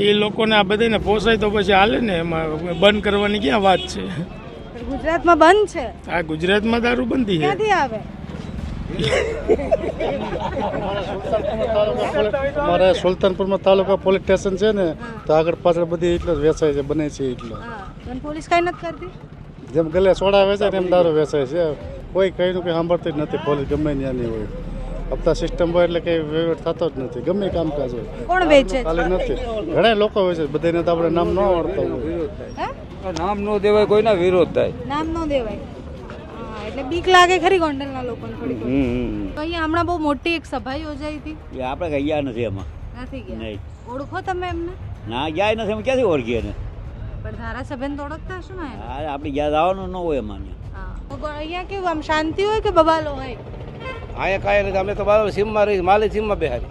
એ લોકોને આ બધાને પોસાય તો પછી હાલે ને એમાં બંધ કરવાની ક્યાં વાત છે? ગુજરાતમાં બંધ છે? આ ગુજરાતમાં દારૂ બંધી છે. ક્યાંથી આવે? મારે સુલતાનપુરમાં તાલુકા પોલીસ સ્ટેશન છે ને તો આગળ પાછળ બધી એટલો જ વેચાય છે બને છે એટલો. પોલીસ કઈ નથી કરતી? જેમ ગલે સોડા વેચાય ને એમ દારૂ વેચાય છે. કોઈ કઈનું કંઈ સાંભળતી જ નથી પોલીસ ગમે ત્યાંની હોય. હપ્તા સિસ્ટમ હોય એટલે કંઈ વહીવટ થતો જ નથી. ગમે કામકાજ હોય. કોણ વેચે છે? ખાલી નથી. ઘણા લોકો હોય છે. બધાને તો આપણે નામ ન આવડતા હોય. હે? નામ ન દેવાય કોઈના વિરોધ થાય. નામ ન દેવાય. હા એટલે બીક લાગે ખરી ગોંડલના લોકોને થોડી અહીંયા હમણાં બહુ મોટી એક સભા યોજાઈ હતી. એ આપણે કઈ ગયા નથી એમાં. નથી ગયા? નહીં. ઓળખો તમે એમને? ના ગયા નથી. અમે ક્યાંથી ઓળખીએ ને પણ ધારાસભ્યને તો ઓળખતા હશો ને? આપણે યાદ આવવાનું ન હોય એમાં તો અહીંયા કેવું આમ શાંતિ હોય કે બબાલો હોય? અહીંયા કાંઈ નથી. અમે તો બરાબર સીમમાં રહી માલી સીમમાં બેહારી.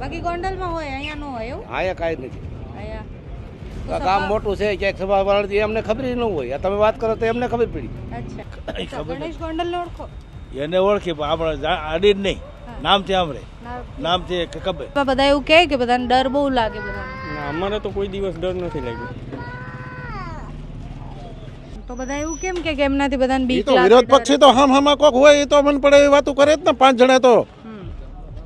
બાકી ગોંડલમાં હોય અહીંયા નો હોય એવું? અહીંયા કાંઈ નથી. કામ મોટું છે ક્યાંક સભા વાળા એમને ખબર ન હોય. આ તમે વાત કરો તો એમને ખબર પડી. ગણેશ ગોંડલને ઓળખો? એને ઓળખી પણ આપણે અડી જ નહીં. નામથી આમરે નામથી ખબર. બધા એવું કહે કે બધાને ડર બહુ લાગે બધાને. અમારે તો કોઈ દિવસ ડર નથી લાગ્યો. તો બધા એવું કેમ કે એમનાથી બધાને બીક તો વિરોધ? પક્ષી તો હમ હમા કોક હોય એ તો મન પડે એ વાતો કરે જ ને પાંચ જણા તો.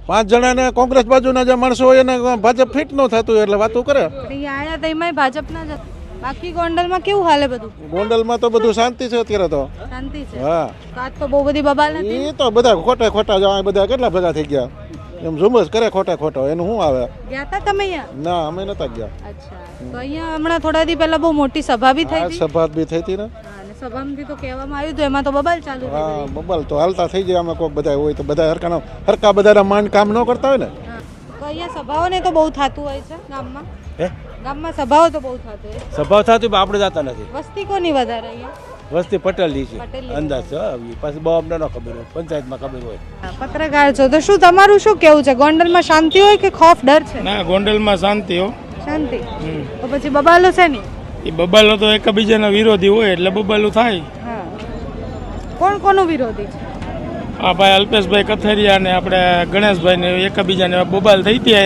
પાંચ જણાને કોંગ્રેસ બાજુના જે માણસો હોય એને ભાજપ ફિટ ન થતું એટલે વાતો કરે. આયા તો એમાંય ભાજપના જ બાકી ગોંડલમાં કેવું હાલે બધું? ગોંડલમાં તો બધું શાંતિ છે અત્યારે તો. શાંતિ છે. હા. કાત તો બહુ બધી બબાલ નથી એ તો બધા ખોટા ખોટા જો બધા કેટલા ભેગા થઈ ગયા? એમ ઝુમસ કરે ખોટા ખોટો એનું શું આવે? ગયા હતા તમે અહીંયા? ના અમે નતા ગયા. અચ્છા. તો અહીંયા હમણાં થોડા દી પહેલા બહુ મોટી સભા બી થઈ હતી. સભા બી થઈ હતી ને? હા, સભામાંથી તો કહેવામાં આવ્યું એમાં તો બબલ ચાલુ હા બબલ તો હાલતા થઈ જાય અમે કોઈક બધા હોય તો બધા હરકાના હરકા બધા માંડ કામ ન કરતા હોય ને? તો અહીંયા સભાઓને તો બહુ થતું હોય છે ગામમાં. હે? ગામમાં સભાઓ તો બહુ થતું હોય થતું આપણે જતા નથી. વસ્તી કોની વધારે અહીંયા? વસ્તી પટેલની છે. અંદાજ છે પાછી બહુ અમને ન ખબર હોય પંચાયતમાં ખબર હોય. પત્રકાર છો તો શું તમારું શું કેવું છે? ગોંડલમાં શાંતિ હોય કે ખોફ ડર છે? ના ગોંડલમાં શાંતિ હો. શાંતિ? તો પછી બબાલો છે ને? એ બબાલો તો એકબીજાના વિરોધી હોય એટલે બબાલું થાય. હા. કોણ કોનો વિરોધી છે? આ ભાઈ અલ્પેશભાઈ કથરિયા ને આપણે ગણેશભાઈ ને એકબીજાને બબાલ થઈ હતી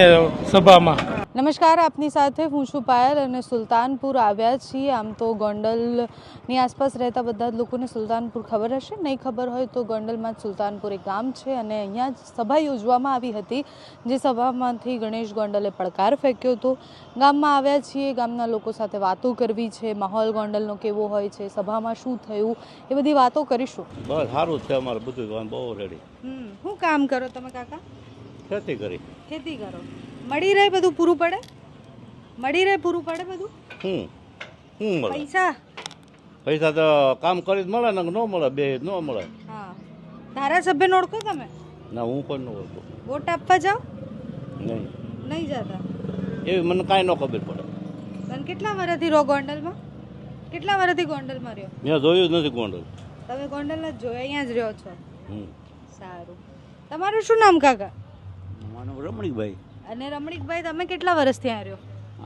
સભામાં. નમસ્કાર આપની સાથે હું છું પાયલ અને સુલતાનપુર આવ્યા છીએ. આમ તો ગોંડલની આસપાસ રહેતા બધા જ લોકોને સુલતાનપુર ખબર હશે? નહીં ખબર હોય તો ગોંડલમાં જ સુલતાનપુર એક ગામ છે અને અહીંયા જ સભા યોજવામાં આવી હતી જે સભામાંથી ગણેશ ગોંડલે પડકાર ફેંક્યો હતો. ગામમાં આવ્યા છીએ ગામના લોકો સાથે વાતો કરવી છે માહોલ ગોંડલનો કેવો હોય છે સભામાં શું થયું એ બધી વાતો કરીશું. બસ સારું છે અમારું બધું બહુ રેડી હમ શું કામ કરો તમે કાકા? ખેતી કરી. ખેતી કરો. મળી રહે બધું પૂરું પડે? મળી રહે પૂરું પડે બધું? હમ હમ મળે? પૈસા? પૈસા તો કામ કરી જ મળે ને ન મળે બે ન મળે. હા. ધારાસભ્ય ઓળખો તમે? ના હું પણ ન ઓળખું. વોટ આપવા જાઓ? નહીં. નહીં જતા? એવી મને કાંઈ ન ખબર પડે. તને કેટલા વર્ષથી રહો ગોંડલમાં? કેટલા વર્ષથી ગોંડલમાં રહ્યો? મેં જોયું જ નથી ગોંડલ. તમે ગોંડલ જ જોયો અહીંયા જ રહ્યો છો? હમ. સારું. તમારું શું નામ કાકા? મારું રમણીકભાઈ. અને રમણીકભાઈ તમે કેટલા વર્ષથી અહીંયા રહ્યો?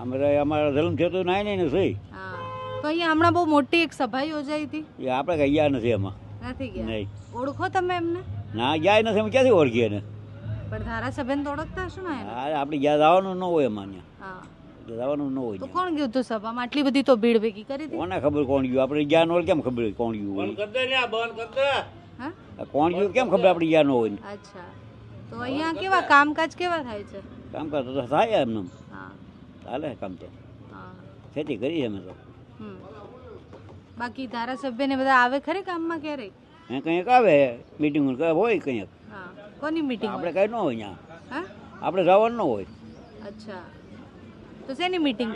અમારે અમારા જન્મ થયો તો નાય નહીં નથી હા. તો અહીંયા હમણાં બહુ મોટી એક સભા યોજાઈ હતી. એ આપણે ગયા નથી એમાં. નથી ગયા? નહીં. ઓળખો તમે એમને? ના ગયા નથી અમે ક્યાંથી ઓળખીએ ને પણ ધારાસભ્યને તો ઓળખતા હશો ને એને? આપણે ગયા જવાનું ન હોય એમાં હા. જવાનું ન હોય તો કોણ ગયું હતું સભામાં? આટલી બધી તો ભીડ ભેગી કરી હતી? કોને ખબર કોણ ગયું? આપણે ગયા ન હોય કેમ ખબર કોણ ગયું હોય? હા? કોણ ગયું કેમ ખબર આપણે ગયા ન હોય? ને? અચ્છા. તો અહીંયા કેવા કામકાજ કેવા થાય છે? કામ કરતો તો થાય એમને ચાલે કામ તો. ખેતી કરીએ અમે તો. બાકી ધારાસભ્ય ને બધા આવે ખરે કામમાં ક્યારેય? અહીં કંઈક આવે મીટિંગ હોય કંઈક કોની મીટિંગ આપણે કઈ ન હોય ત્યાં. હા? આપણે જવાનું ન હોય. અચ્છા. તો શેની મીટિંગ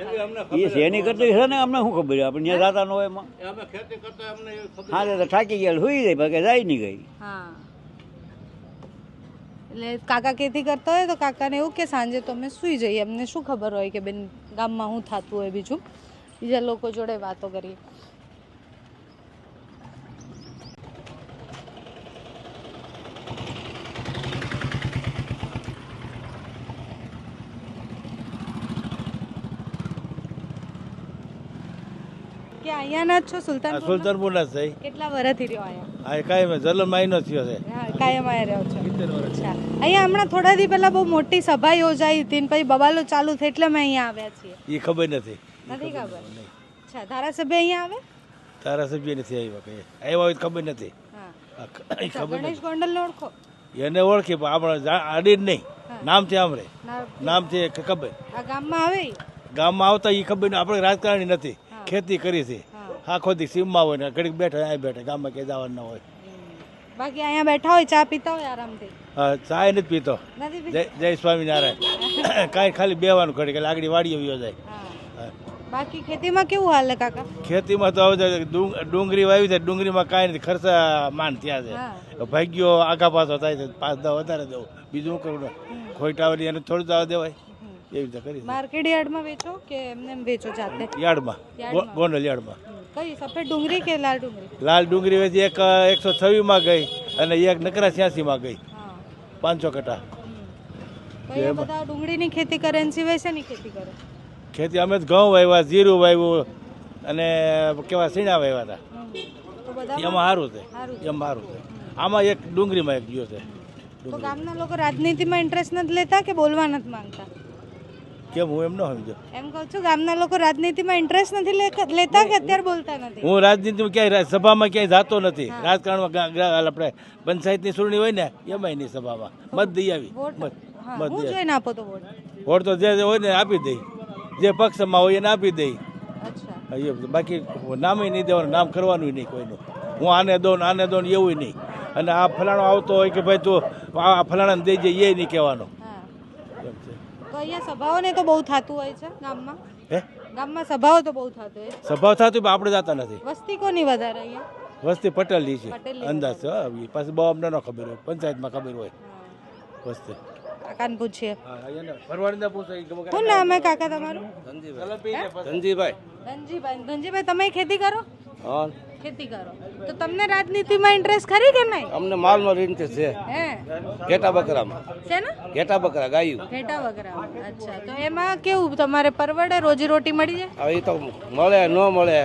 એ શેની કરતી છે ને અમને શું ખબર આપણે ત્યાં જતા ન હોય એમાં. હા તો થાકી ગયા સુઈ ગઈ બાકી જાય નહીં ગઈ. હા. એટલે કાકા ખેતી કરતા હોય તો કાકાને એવું કે સાંજે તો અમે સૂઈ જઈએ. અમને શું ખબર હોય કે બેન ગામમાં શું થતું હોય બીજું? બીજા લોકો જોડે વાતો કરીએ. કે અહીંયાના જ છો? સુલતાન સુલતાનપુર સુલતાનપુરના જ કેટલા વર્ષથી રહ્યો અહીંયા? આ કાયમ જલમ માયનો થયો છે. હા કાયમ અહીંયા રહ્યો છો. અચ્છા. અહીંયા હમણાં થોડા દી પહેલા બહુ મોટી સભા યોજાઈ હતી ને પછી બબાલો ચાલુ થઈ એટલે અમે અહીંયા આવ્યા છીએ. એ ખબર નથી. નથી ખબર અચ્છા ધારાસભ્ય અહીંયા આવે? ધારાસભ્ય નથી આવ્યા કઈ. આવ્યા હોય તો ખબર નથી. ખબર ગણેશ ગોંડલને ઓળખો? એને ઓળખી પણ આપણે આડી જ નહીં. નામથી આમરે નામથી ખબર. આ ગામમાં આવે ગામમાં આવતા એ ખબર નહીં. આપણે રાજકારણી નથી. ખેતી કરી છે. આખો દી સીમમાં હોય ને ઘડીક બેઠા અહીં બેઠા ગામમાં ક્યાંય જવાનું ના હોય. બાકી અહીંયા બેઠા હોય ચા પીતા હોય આરામથી. ચાય નથી પીતો. જય સ્વામિનારાયણ. કાંઈ ખાલી બેવાનું ખડી કે લાકડી વાડીએ વયો જાય. બાકી ખેતીમાં કેવું હાલે કાકા? ખેતીમાં તો હવે ડુંગળી વાવી છે ડુંગળીમાં કાંઈ નથી ખર્ચા માન થયા છે. ભાગ્યો આગા પાછો થાય છે પાંચ દસ વધારે દેવું. બીજું કરું ખોઈટાવરી એને થોડું દાવા દેવાય. એવી રીતે કરી માર્કેટ યાર્ડમાં વેચો કે એમને વેચો જાતે? યાર્ડમાં? ગોંડલ યાર્ડમાં. કઈ સફેદ ડુંગળી કે લાલ ડુંગળી? લાલ ડુંગળી વેચી એક એકસો છવ્વીસમાં ગઈ અને એક નકરા છ્યાસીમાં ગઈ. પાંચસો કટા. બધા ડુંગળીની ખેતી કરે ને સિવાય શેની ખેતી કરે? ખેતી અમે જ ઘઉં વાવ્યા જીરું વાવ્યું અને કેવા સીણા વાવ્યા હતા એમાં સારું છે. એમાં સારું છે. આમાં એક ડુંગળીમાં એક ગયો છે. તો ગામના લોકો રાજનીતિમાં ઇન્ટરેસ્ટ નથી લેતા કે બોલવા નથી માંગતા? કેમ હું એમ ન સમજો. એમ કહું છું ગામના લોકો રાજનીતિમાં ઇન્ટરેસ્ટ નથી લેતા કે અત્યારે બોલતા નથી? હું રાજનીતિમાં ક્યાંય સભામાં ક્યાંય જાતો નથી. રાજકારણમાં આપણે પંચાયતની ચૂંટણી હોય ને એમાંય નહીં સભામાં. મત દઈ આવી. મત જોઈને આપો તો વોટ. વોટ તો જે હોય ને આપી દઈ જે પક્ષમાં હોય એને આપી દઈ બાકી નામે નહીં દેવાનું નામ કરવાનું નહીં કોઈનું. હું આને દઉં આને દઉં એવું નહીં. અને આ ફલાણો આવતો હોય કે ભાઈ તું આ ફલાણાને દઈ જઈએ એ નહીં કહેવાનું. એમ અહીંયા સભાઓને તો બહુ થતું હોય છે ગામમાં. હે? ગામમાં સભાઓ તો બહુ થતું હોય છે. સભા થતી પણ આપણે જતા નથી. વસ્તી કોની વધારે અહીંયા? વસ્તી પટેલની છે. પટેલની અંદાજ છે હા, પાછી બહુ અમને ન ખબર હોય. પંચાયતમાં ખબર હોય. વસ્તી. કાકાને પૂછીએ. શું નામ હે કાકા તમારું? ધનજીભાઈ. ધનજીભાઈ. ધનજીભાઈ તમે ખેતી કરો? હા. ખેતી કરો. તો તમને રાજનીતિમાં ઇન્ટરેસ્ટ ખરી કે નહીં? અમને માલનો ઇન્ટરેસ્ટ છે હે? ઘેટા બકરામાં. છે ને? ઘેટા બકરા ગાયું. ઘેટા બકરા. અચ્છા. તો એમાં કેવું તમારે પરવડે? રોજી રોટી મળી જાય? હવે તો મળે ન મળે.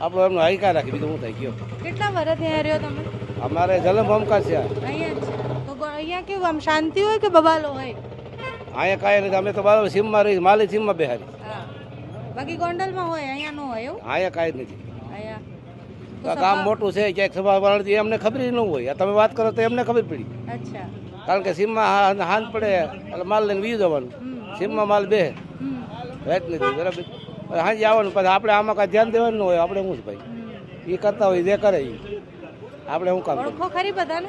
આપણે એમનો હાઈકા રાખી બીજું હું થઈ ગયો કેટલા વર્ષ ત્યાં રહ્યો તમે? અમારે જલમ ભમકા છે અહીંયા છે. તો અહીંયા કેવું આમ શાંતિ હોય કે બબાલો હોય? અહીંયા કાંઈ નથી. અમે તો બરાબર સીમમાં રહી માલી સીમમાં બેહારી બાકી ગોંડલમાં હોય અહીંયા ન હોય એવું? અહીંયા કાંઈ નથી. ગામ મોટું છે ક્યાંક સભા વાળતી એમને ખબર ન હોય. તમે વાત કરો તો એમને ખબર પડી. કારણ કે સીમમાં હા- પડે એટલે માલ લઈને વી જવાનું. સીમમાં માલ બે. વેચ નથી બરાબર. હાંજે આવવાનું પછી આપણે આમાં કાંઈ ધ્યાન દેવાનું હોય આપણે શું જ ભાઈ? એ કરતા હોય જે કરે એ આપણે શું કામ ઓળખો ખરી બધાને?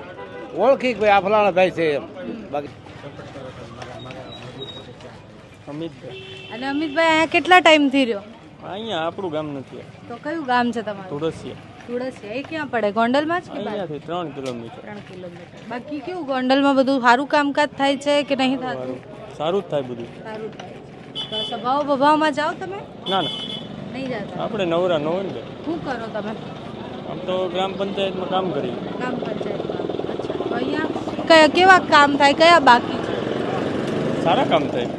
ઓળખી ભાઈ આ ફલાણા ભાઈ છે એમ. બાકી અને અમિતભાઈ અહીંયા કેટલા ટાઈમથી રહ્યો? અહીંયા આપણું ગામ નથી. તો કયું ગામ છે તમારું? તુળસિયા તુળસિયા એ ક્યાં પડે? ગોંડલમાં જ કે બહાર? અહીંયાથી ત્રણ કિલોમીટર. ત્રણ કિલોમીટર. બાકી કેવું ગોંડલમાં બધું સારું કામકાજ થાય છે કે નહીં થતું? સારું. જ થાય બધું. સારું થાય છે. તો સભાઓ બભાઓમાં જાઓ તમે? ના ના. નહીં જાતા? આપણે નવરા ન હોય ને. શું કરો તમે? આમ તો ગ્રામ પંચાયતમાં કામ કરીએ. ગ્રામ પંચાયતમાં. અચ્છા. તો અહીંયા કયા કેવા કામ થાય? કયા બાકી છે? સારા કામ થાય.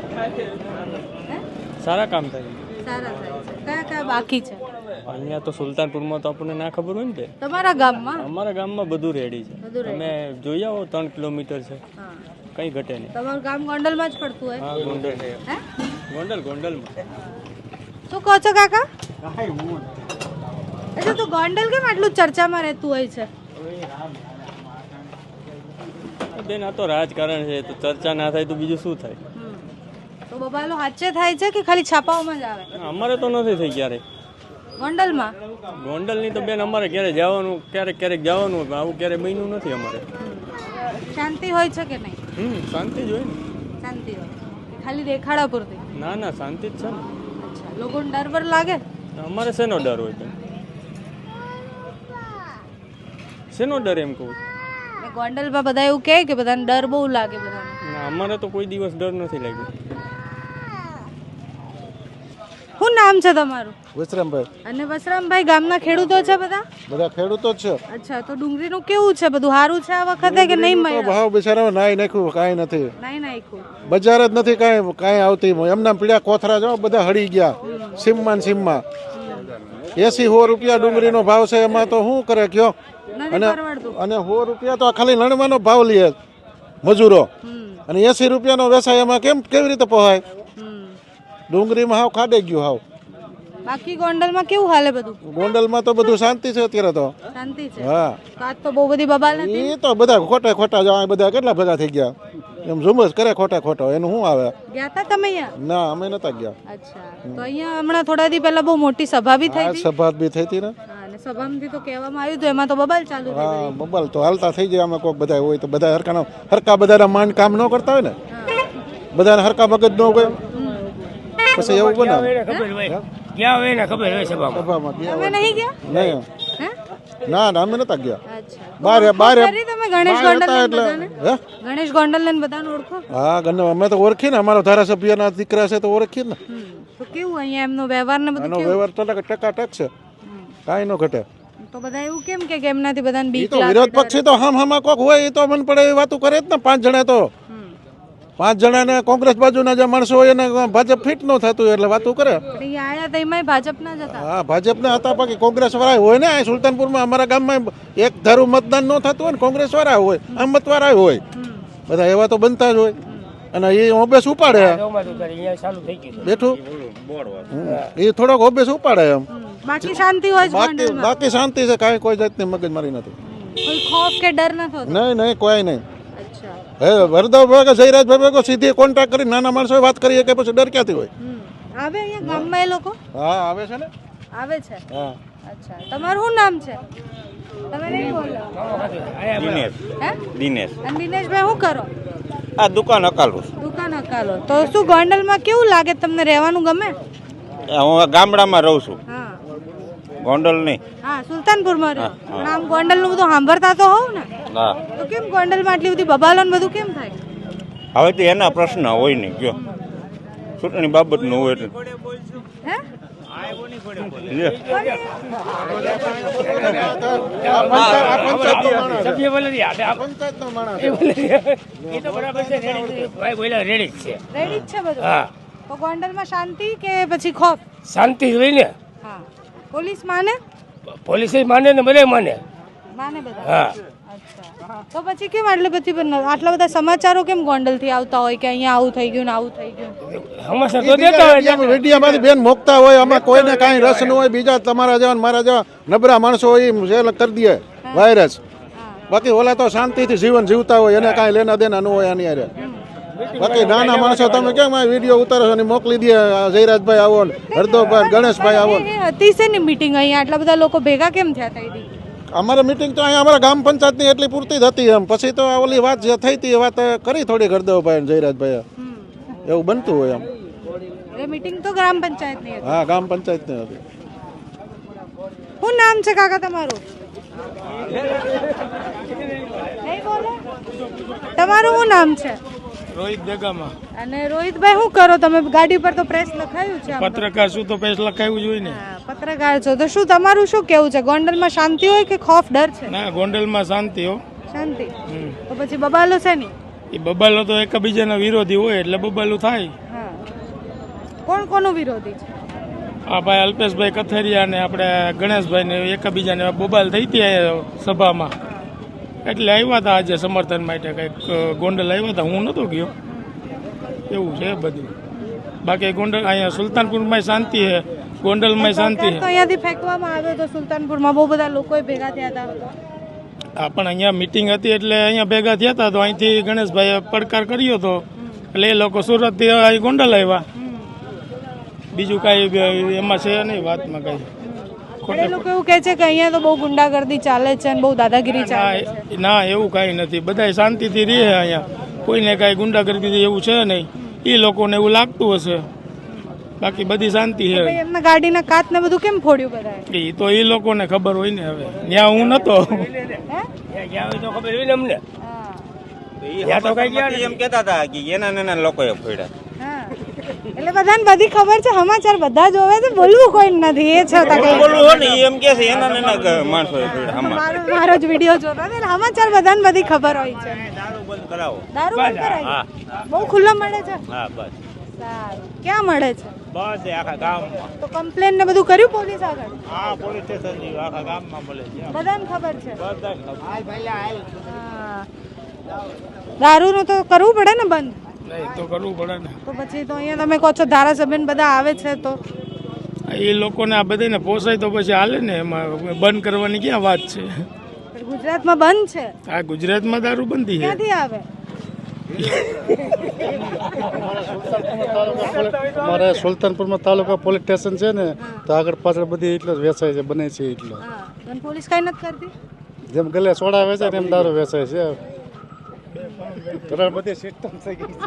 હે? સારા કામ થાય. સારા થાય છે. કયા કયા બાકી છે? અહીંયા તો સુલતાનપુરમાં તો આપણને ના ખબર હોય ને ભાઈ તમારા ગામમાં? અમારા ગામમાં બધું રેડી છે. તમે જોઈ આવો ત્રણ કિલોમીટર છે. કઈ કંઈ ઘટે નહીં. તમારું ગામ ગોંડલમાં જ પડતું હોય? હા ગોંડલ. હે? ગોંડલ ગોંડલમાં. શું કહો છો કાકા? એટલે તો ગોંડલ કેમ આટલું ચર્ચામાં રહેતું હોય છે? બેન આ તો રાજકારણ છે તો ચર્ચા ના થાય તો બીજું શું થાય. તો બબાલો હાચે થાય છે કે ખાલી છાપાઓમાં જ આવે? અમારે તો નથી થઈ ક્યારેય. ગોંડલમાં? ગોંડલની તો બેન અમારે ક્યારે જવાનું ક્યારેક ક્યારેક જવાનું હોય પણ આવું ક્યારે બન્યું નથી અમારે. શાંતિ હોય છે કે નહીં? હમ શાંતિ જ હોય ને. શાંતિ હોય. ખાલી દેખાડા પૂરતી? ના ના શાંતિ જ છે ને. અચ્છા લોકોને ડર બર લાગે? અમારે શેનો ડર હોય બેન? શેનો ડર એમ કહું? ગોંડલમાં બધા એવું કહે કે બધાને ડર બહુ લાગે બધાને. ના અમારે તો કોઈ દિવસ ડર નથી લાગ્યો. શું નામ છે તમારું? વિશ્રામભાઈ અને વસરામભાઈ ગામના ખેડૂતો છે બધા? બધા ખેડૂતો જ છે. અચ્છા તો ડુંગળીનું કેવું છે બધું? સારું છે આ વખતે કે નહીં તો મળ્યું? ભાવ બિચારા નાઈ નાખ્યું કાંઈ નથી. નાઈ નાખ્યું. બજાર જ નથી કાંઈ કાંઈ આવતી એમના પીડા કોથરા જો બધા હળી ગયા. સીમમાં ને સીમમાં. એસી સો રૂપિયા ડુંગળીનો ભાવ છે એમાં તો શું કરે કયો? અને અને સો રૂપિયા તો ખાલી નણવાનો ભાવ લે મજૂરો. અને એસી રૂપિયાનો વ્યવસાય એમાં કેમ કેવી રીતે હમ ડુંગળીમાં હાવ ખાડે ગયું હાવ. બાકી ગોંડલમાં કેવું હાલે બધું? ગોંડલમાં તો બધું શાંતિ છે અત્યારે તો. શાંતિ છે? હા. તો તો બહુ બધી બબાલ નથી એ તો બધા ખોટા ખોટા જો બધા કેટલા ભેગા થઈ ગયા? એમ ઝુમસ કરે ખોટા ખોટા એનું શું આવે? ગયા હતા તમે અહીંયા? ના અમે નતા ગયા. અચ્છા. તો અહીંયા હમણાં થોડા દી પહેલા બહુ મોટી સભા બી થઈ હતી. સભા બી થઈ હતી ને. અને સભામાંથી તો કહેવામાં આવ્યું હતું એમાં તો બબાલ ચાલુ હા બબાલ તો હાલતા થઈ જાય આમાં કોઈક બધા હોય તો બધા હરકાના હરકા બધાના માંડ કામ ન કરતા હોય ને? બધાને હરકા મગજ ન હોય. પછી એવું બનાવે. ગયા હોય ને ખબર હોય સભામાં. સભામાં ગયા નહીં ગયા? નહીં. ના ના અમે નતા ગયા. બાર બાર તમે ગણેશ ગોંડલ એટલે હે? ગણેશ ગોંડલ ને બધાને ઓળખો? હા ગણ અમે તો ઓળખી ને. અમારો ધારાસભ્યના દીકરા છે તો ઓળખી ને. તો કેવું અહીંયા એમનો વ્યવહાર ને બધું વ્યવહાર તો ટકા ટક છે. કાંઈ ન ઘટે. તો બધા એવું કેમ કે એમનાથી બધાને બીક તો લાગે વિરોધ પક્ષી તો હમ હમા કોક હોય એ તો મન પડે એ વાતો કરે જ ને પાંચ જણા તો. પાંચ જણાને કોંગ્રેસ બાજુના જે માણસો હોય એને ભાજપ ફિટ ન થતું એટલે વાતો કરે. પણ અહીંયા આયા તો એમાંય ભાજપના જ હતા હા ભાજપના હતા બાકી કોંગ્રેસ વાળા હોય ને સુલતાનપુરમાં અમારા ગામમાં એક ધારું મતદાન ન થતું હોય ને કોંગ્રેસ વાળા હોય આમ મત વાળા હોય બધા એવા તો બનતા જ હોય. અને એ ઓબેસ ઉપાડે. અહીંયા ચાલુ થઈ ગયું બેઠું? એ થોડોક ઓબેસ ઉપાડે એમ. બાકી શાંતિ હોય બાકી બાકી શાંતિ છે કાંઈ કોઈ જાતની મગજમારી નથી. કોઈ ખોફ કે ડર નથી નહીં નહીં કોઈ નહીં. હે વરદાભાઈ કે જયરાજભાઈ ભેગો સીધી કોન્ટેક્ટ કરી નાના માણસો વાત કરીએ કે પછી ડર ક્યાંથી હોય? આવે અહીંયા ગામમાં એ લોકો? હા આવે છે ને? આવે છે? હા. અચ્છા. તમારું શું નામ છે? તમે નહીં બોલો. દિનેશ. હે? દિનેશ. અને દિનેશભાઈ શું કરો? આ દુકાન અકાલું દુકાન અકાલો તો શું ગોંડલમાં કેવું લાગે તમને રહેવાનું ગમે? હું ગામડામાં રહું છું. હા. ગોંડલ નહીં. હા સુલતાનપુરમાં રહું. નામ ગોંડલનું બધું સાંભળતા તો હોવ ને? હા તો કેમ ગોંડલમાં આટલી બધી બબાલો ને બધું કેમ થાય? હવે તો એના પ્રશ્ન હોય નહીં કયો? ચૂંટણી બાબતનું હોય એટલે. હે? લે. છે, આ- આ- પંચાયતનો માણસ. એ તો બરાબર છે રેડી ભાઈ બોલ્યા રેડી જ છે. રેડી જ છે બધું? હા. તો ગોંડલમાં શાંતિ કે પછી ખોફ? શાંતિ હોય ને. હા. પોલીસ માને? પોલીસ માને ને બધા માને. માને બધા? હા. તો પછી કેમ આટલે બધી આટલા બધા સમાચારો કેમ ગોંડલથી આવતા હોય કે અહીંયા આવું થઈ ગયું ને આવું થઈ ગયું? હમાસા તો દેતા હોય મીડિયામાંથી બેન મોકતા હોય આમાં કોઈને કાંઈ રસ ન હોય બીજા તમારા જેવા મારા જેવા નબરા માણસો હોય એમ કરી દે વાયરસ બાકી ઓલા તો શાંતિથી જીવન જીવતા હોય એને કાંઈ લેના દેના ન હોય આની હારે. બાકી નાના માણસો તમે કેમ આ વીડિયો ઉતારો છો અને મોકલી દે જયરાજભાઈ આવો હરદોભાઈ ગણેશભાઈ આવો. એ હતી છે ને મીટિંગ અહીંયા? આટલા બધા લોકો ભેગા કેમ થયા એની? અમારે મિટિંગ તો અહીંયા અમારા ગામ પંચાયતની એટલી પૂરતી જ હતી એમ. પછી તો ઓલી વાત જે થઈ હતી એ વાત કરી થોડી ગરદવભાઈ જયરાજભાઈ એવું બનતું હોય એમ. મિટિંગ મીટિંગ તો ગ્રામ પંચાયતની હતી. હા ગામ પંચાયતની હતી. શું નામ છે કાકા તમારું? તમારું શું નામ છે? રોહિત દેગામાં અને રોહિતભાઈ શું કરો? તમે ગાડી પર તો પ્રેસ લખાયું છે પત્રકાર શું તો પ્રેસ લખાયું જોઈએ ને. પત્રકાર છો. તો શું તમારું શું કેવું છે? ગોંડલમાં શાંતિ હોય કે ખોફ ડર છે? ના ગોંડલમાં શાંતિ હો. શાંતિ. તો પછી બબાલો છે ને એ બબાલો તો એકબીજાના વિરોધી હોય એટલે બબાલું થાય. કોણ કોનો વિરોધી છે? આ ભાઈ અલ્પેશભાઈ કથેરિયા ને આપણે ગણેશભાઈ ને એકબીજાને બબાલ થઈ હતી સભામાં. એટલે આવ્યા હતા આજે સમર્થન માટે કંઈક ગોંડલ આવ્યા હતા. હું નહોતો ગયો. એવું છે બધું. બાકી ગોંડલ અહીંયા સુલતાનપુરમાં શાંતિ છે. ગોંડલમાં શાંતિ છે. અહીંયાથી ફેંકવામાં આવ્યો તો સુલતાનપુરમાં. બહુ બધા લોકો ભેગા થયા હતા હા પણ અહીંયા મિટિંગ હતી એટલે અહીંયા ભેગા થયા હતા તો અહીંથી ગણેશભાઈએ પડકાર કર્યો હતો એટલે એ લોકો સુરતથી અહીં ગોંડલ આવ્યા. બીજું કાંઈ એમાં છે નહીં વાતમાં કાંઈ. એ લોકો એવું કહે છે કે અહીંયા તો બહુ ગુંડાગર્દી ચાલે છે અને બહુ દાદાગીરી ચાલે છે. ના એવું કાંઈ નથી. બધા શાંતિથી રહે અહીંયા. કોઈને કાંઈ ગુંડાગર્દી એવું છે નહીં. એ લોકોને એવું લાગતું હશે. બાકી બધી શાંતિ છે. એમના ગાડીના કાચ ને બધું કેમ ફોડ્યું બધા એ તો એ લોકોને ખબર હોય ને હવે. ત્યાં હું નતો. હે? ગયા હોય તો ખબર હોય ને અમને. હા. ત્યાં તો કઈ ગયા એમ કહેતા હતા કે એના નાના લોકોએ ફોડ્યા. એટલે બધાને બધી ખબર છે સમાચાર બધા જોવે છે બોલવું કોઈ નથી એ છે કઈ. બોલવું હોય ને એમ કે છે એના નાના માણસોએ ફોડ્યા મારો મારો જ વીડિયો જોતો એટલે સમાચાર બધાને બધી ખબર હોય છે. દારૂ બંધ કરાવો. દારૂ બંધ કરાવો? બહુ ખુલ્લો મળે છે? હા બસ. સારું. ક્યાં મળે છે? બસ આખા ગામમાં. તો કમ્પ્લેન ને બધું કર્યું પોલીસ આગળ? હા પોલીસ સ્ટેશન આખા ગામમાં મળે છે બધાને ખબર છે? બધા હા. દારૂનું તો કરવું પડે ને બંધ? નહીં તો કરવું પડે ને. તો પછી તો અહીંયા તમે કહો છો ધારાસભ્ય બધા આવે છે તો? એ લોકોને આ બધાને પોસાય તો પછી હાલે ને એમાં બંધ કરવાની ક્યાં વાત છે? ગુજરાતમાં બંધ છે? આ ગુજરાતમાં દારૂ બંધી છે. ક્યાંથી આવે? મારે સુલતાનપુરમાં તાલુકા પોલીસ સ્ટેશન છે ને તો આગળ પાછળ બધી એટલો જ વેચાય છે બને છે એટલો. પોલીસ કઈ નથી કરતી? જેમ ગલે સોડા વેચાય એમ દારૂ વેચાય છે. અત્યારે બધી સિસ્ટમ થઈ ગઈ છે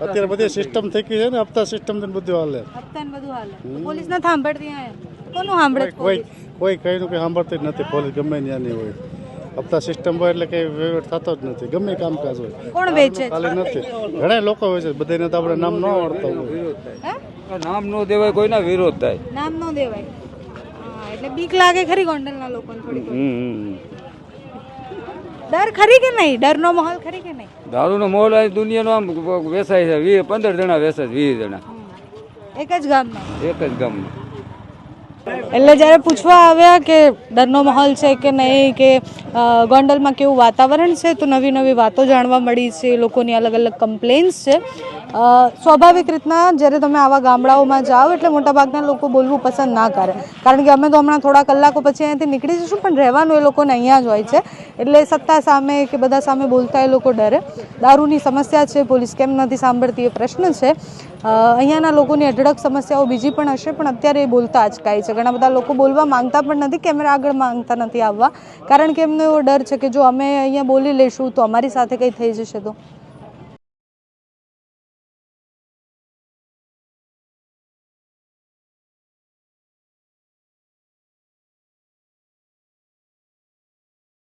અત્યારે બધી સિસ્ટમ થઈ ગઈ છે ને હપ્તા સિસ્ટમ ને બધું હાલે હપ્તા ને બધું હાલે તો પોલીસ નથી સાંભળતી અહીંયા કોનું સાંભળે છે કોઈ પોલીસ કોઈ કઈ કઈ સાંભળતી જ નથી પોલીસ ગમે ત્યાંની હોય હપ્તા સિસ્ટમ હોય એટલે કઈ વહીવટ થતો જ નથી ગમે ઈ કામકાજ હોય કોણ વેચે છે ખાલી નથી ઘણા લોકો હોય છે બધાને તો આપણે નામ ન આવડતા હોય હે? નામ નો દેવાય કોઈના વિરોધ થાય નામ ન દેવાય હા એટલે બીક લાગે ખરી ગોંડલના લોકોને થોડી થોડી. ડર ખરી કે નહીં? ડરનો માહોલ ખરી કે નહીં? દારૂનો માહોલ આ દુનિયાનો આમ વેસાય છે. વીસ પંદર જણા વેસે છે વીસ જણા. એક જ ગામમાં એક જ ગામમાં એટલે જ્યારે પૂછવા આવ્યા કે ડરનો માહોલ છે કે નહીં કે ગોંડલમાં કેવું વાતાવરણ છે તો નવી નવી વાતો જાણવા મળી છે. લોકોની અલગ અલગ કમ્પ્લેન્સ છે. સ્વાભાવિક રીતના જ્યારે તમે આવા ગામડાઓમાં જાઓ એટલે મોટાભાગના લોકો બોલવું પસંદ ના કરે. કારણ કે અમે તો હમણાં થોડા કલાકો પછી અહીંયાથી નીકળી જઈશું પણ રહેવાનું એ લોકોને અહીંયા જ હોય છે. એટલે સત્તા સામે કે બધા સામે બોલતા એ લોકો ડરે. દારૂની સમસ્યા છે, પોલીસ કેમ નથી સાંભળતી એ પ્રશ્ન છે. અહીંયાના લોકોની અઢળક સમસ્યાઓ બીજી પણ હશે, પણ અત્યારે એ બોલતા અચકાય છે. ઘણા બધા લોકો બોલવા માંગતા પણ નથી, કેમેરા આગળ માંગતા નથી આવવા. કારણ કે એમનો એવો ડર છે કે જો અમે અહીંયા બોલી લઈશું તો અમારી સાથે કંઈ થઈ જશે તો?